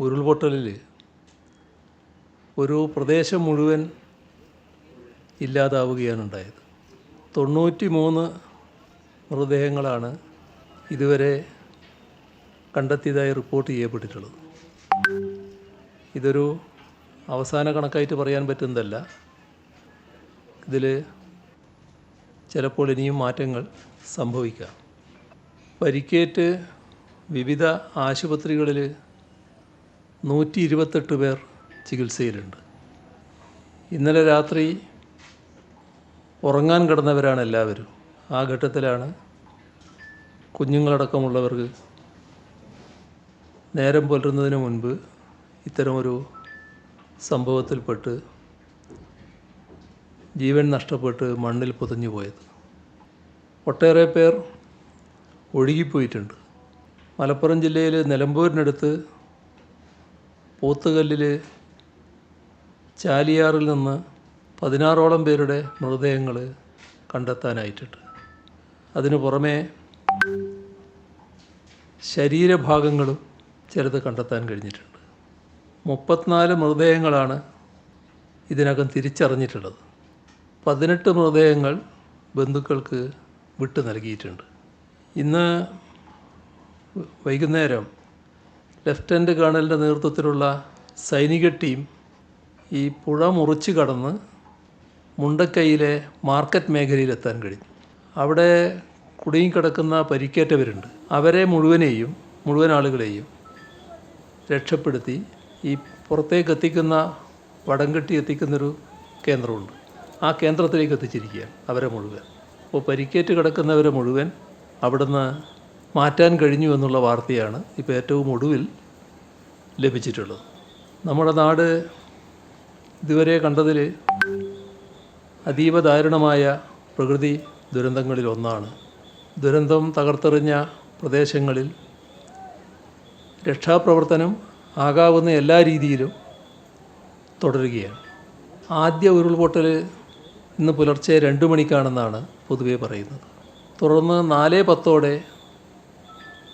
ഉരുൾപൊട്ടലിൽ ഒരു പ്രദേശം മുഴുവൻ ഇല്ലാതാവുകയാണ് ഉണ്ടായത് തൊണ്ണൂറ്റി മൂന്ന് മൃതദേഹങ്ങളാണ് ഇതുവരെ കണ്ടെത്തിയതായി റിപ്പോർട്ട് ചെയ്യപ്പെട്ടിട്ടുള്ളത്. ഇതൊരു അവസാന കണക്കായിട്ട് പറയാൻ പറ്റുന്നതല്ല. ഇതിൽ ചിലപ്പോൾ ഇനിയും മാറ്റങ്ങൾ സംഭവിക്കാം. പരിക്കേറ്റ് വിവിധ ആശുപത്രികളിൽ നൂറ്റി ഇരുപത്തെട്ട് പേർ ചികിത്സയിലുണ്ട്. ഇന്നലെ രാത്രി ഉറങ്ങാൻ കിടന്നവരാണ് എല്ലാവരും. ആ ഘട്ടത്തിലാണ് കുഞ്ഞുങ്ങളടക്കമുള്ളവർക്ക് നേരം പുലരുന്നതിന് മുൻപ് ഇത്തരമൊരു സംഭവത്തിൽപ്പെട്ട് ജീവൻ നഷ്ടപ്പെട്ട് മണ്ണിൽ പുതഞ്ഞു പോയത്. ഒട്ടേറെ പേർ ഒഴുകിപ്പോയിട്ടുണ്ട്. മലപ്പുറം ജില്ലയിൽ നിലമ്പൂരിനടുത്ത് പോത്തുകല്ലിൽ ചാലിയാറിൽ നിന്ന് പതിനാറോളം പേരുടെ മൃതദേഹങ്ങൾ കണ്ടെത്താനായിട്ടുണ്ട്. അതിനു പുറമേ ശരീരഭാഗങ്ങളും ചിലത് കണ്ടെത്താൻ കഴിഞ്ഞിട്ടുണ്ട്. മുപ്പത്തിനാല് മൃതദേഹങ്ങളാണ് ഇതിനകം തിരിച്ചറിഞ്ഞിട്ടുള്ളത്. പതിനെട്ട് മൃതദേഹങ്ങൾ ബന്ധുക്കൾക്ക് വിട്ടു നൽകിയിട്ടുണ്ട്. ഇന്ന് വൈകുന്നേരം ലഫ്റ്റനന്റ് കേണലിന്റെ നേതൃത്വത്തിലുള്ള സൈനിക ടീം ഈ പുഴ മുറിച്ച് കടന്ന് മുണ്ടക്കൈയിലെ മാർക്കറ്റ് മേഖലയിലെത്താൻ കഴിഞ്ഞു. അവിടെ കുടുങ്ങിക്കിടക്കുന്ന പരിക്കേറ്റവരുണ്ട്. അവരെ മുഴുവനെയും മുഴുവൻ ആളുകളെയും രക്ഷപ്പെടുത്തി ഈ പുറത്തേക്ക് എത്തിക്കുന്ന വടംകെട്ടി എത്തിക്കുന്നൊരു കേന്ദ്രമുണ്ട്. ആ കേന്ദ്രത്തിലേക്ക് എത്തിച്ചിരിക്കുകയാണ് അവരെ മുഴുവൻ. അപ്പോൾ പരിക്കേറ്റ് കിടക്കുന്നവരെ മുഴുവൻ അവിടുന്ന് മാറ്റാൻ കഴിഞ്ഞു എന്നുള്ള വാർത്തയാണ് ഇപ്പോൾ ഏറ്റവും ഒടുവിൽ ലഭിച്ചിട്ടുള്ളത്. നമ്മുടെ നാട് ഇതുവരെ കണ്ടതിൽ അതീവ ദാരുണമായ പ്രകൃതി ദുരന്തങ്ങളിൽ ഒന്നാണ്. ദുരന്തം തകർത്തെറിഞ്ഞ പ്രദേശങ്ങളിൽ രക്ഷാപ്രവർത്തനം ആകാവുന്ന എല്ലാ രീതിയിലും തുടരുകയാണ്. ആദ്യ ഉരുൾപൊട്ടൽ ഇന്ന് പുലർച്ചെ രണ്ട് മണിക്കാണെന്നാണ് പൊതുവെ പറയുന്നത്. തുടർന്ന് നാല് പത്തോടെ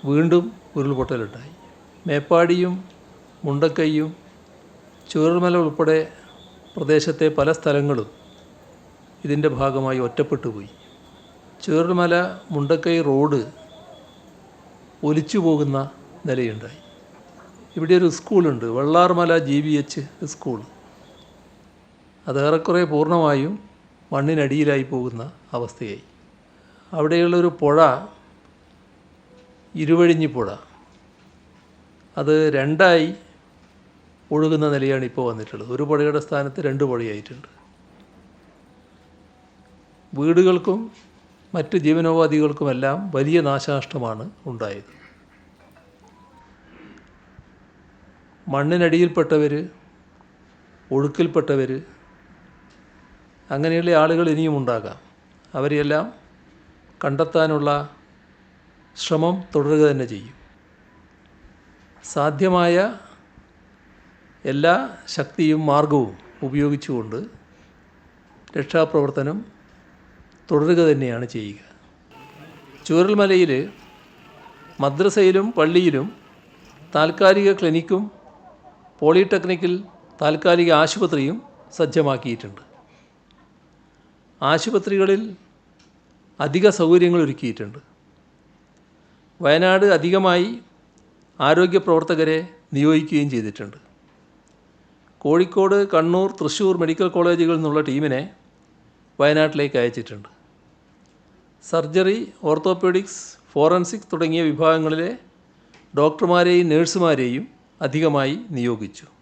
വീണ്ടും ഉരുൾപൊട്ടലുണ്ടായി. മേപ്പാടിയും മുണ്ടക്കൈയും ചൂരൽമല ഉൾപ്പെടെ പ്രദേശത്തെ പല സ്ഥലങ്ങളും ഇതിന്റെ ഭാഗമായി ഒറ്റപ്പെട്ടു പോയി മുണ്ടക്കൈ റോഡ് ഒലിച്ചു പോകുന്ന നിലയുണ്ടായി. ഇവിടെ ഒരു സ്കൂളുണ്ട് Vellarmala G B H school. അതേറെക്കുറെ പൂർണമായും മണ്ണിനടിയിലായി പോകുന്ന അവസ്ഥയായി. അവിടെയുള്ളൊരു പുഴ ഇരുവഴിഞ്ഞി പുഴ അത് രണ്ടായി ഒഴുകുന്ന നിലയാണ് ഇപ്പോൾ വന്നിട്ടുള്ളത്. ഒരു പുഴയുടെ സ്ഥാനത്ത് രണ്ട് പുഴയായിട്ടുണ്ട്. വീടുകൾക്കും മറ്റ് ജീവനോപാധികൾക്കുമെല്ലാം വലിയ നാശനഷ്ടമാണ് ഉണ്ടായത്. മണ്ണിനടിയിൽപ്പെട്ടവർ ഒഴുക്കിൽപ്പെട്ടവർ അങ്ങനെയുള്ള ആളുകൾ ഇനിയും ഉണ്ടാകാം. അവരെയെല്ലാം കണ്ടെത്താനുള്ള ശ്രമം തുടരുക തന്നെ ചെയ്യും. സാധ്യമായ എല്ലാ ശക്തിയും മാർഗവും ഉപയോഗിച്ചുകൊണ്ട് രക്ഷാപ്രവർത്തനം തുടരുക തന്നെയാണ് ചെയ്യുക. ചൂരൽമലയിൽ മദ്രസയിലും പള്ളിയിലും താൽക്കാലിക ക്ലിനിക്കും പോളിടെക്നിക്കിൽ താൽക്കാലിക ആശുപത്രിയും സജ്ജമാക്കിയിട്ടുണ്ട്. ആശുപത്രികളിൽ അധിക സൗകര്യങ്ങൾ ഒരുക്കിയിട്ടുണ്ട്. വയനാട് അധികമായി ആരോഗ്യ പ്രവർത്തകരെ നിയോഗിക്കുകയും ചെയ്തിട്ടുണ്ട്. കോഴിക്കോട് കണ്ണൂർ തൃശ്ശൂർ മെഡിക്കൽ കോളേജുകളിൽ നിന്നുള്ള ടീമിനെ വയനാട്ടിലേക്ക് അയച്ചിട്ടുണ്ട്. സർജറി ഓർത്തോപെഡിക്സ് ഫോറൻസിക് തുടങ്ങിയ വിഭാഗങ്ങളിലെ ഡോക്ടർമാരെയും നേഴ്സുമാരെയും അധികമായി നിയോഗിച്ചു.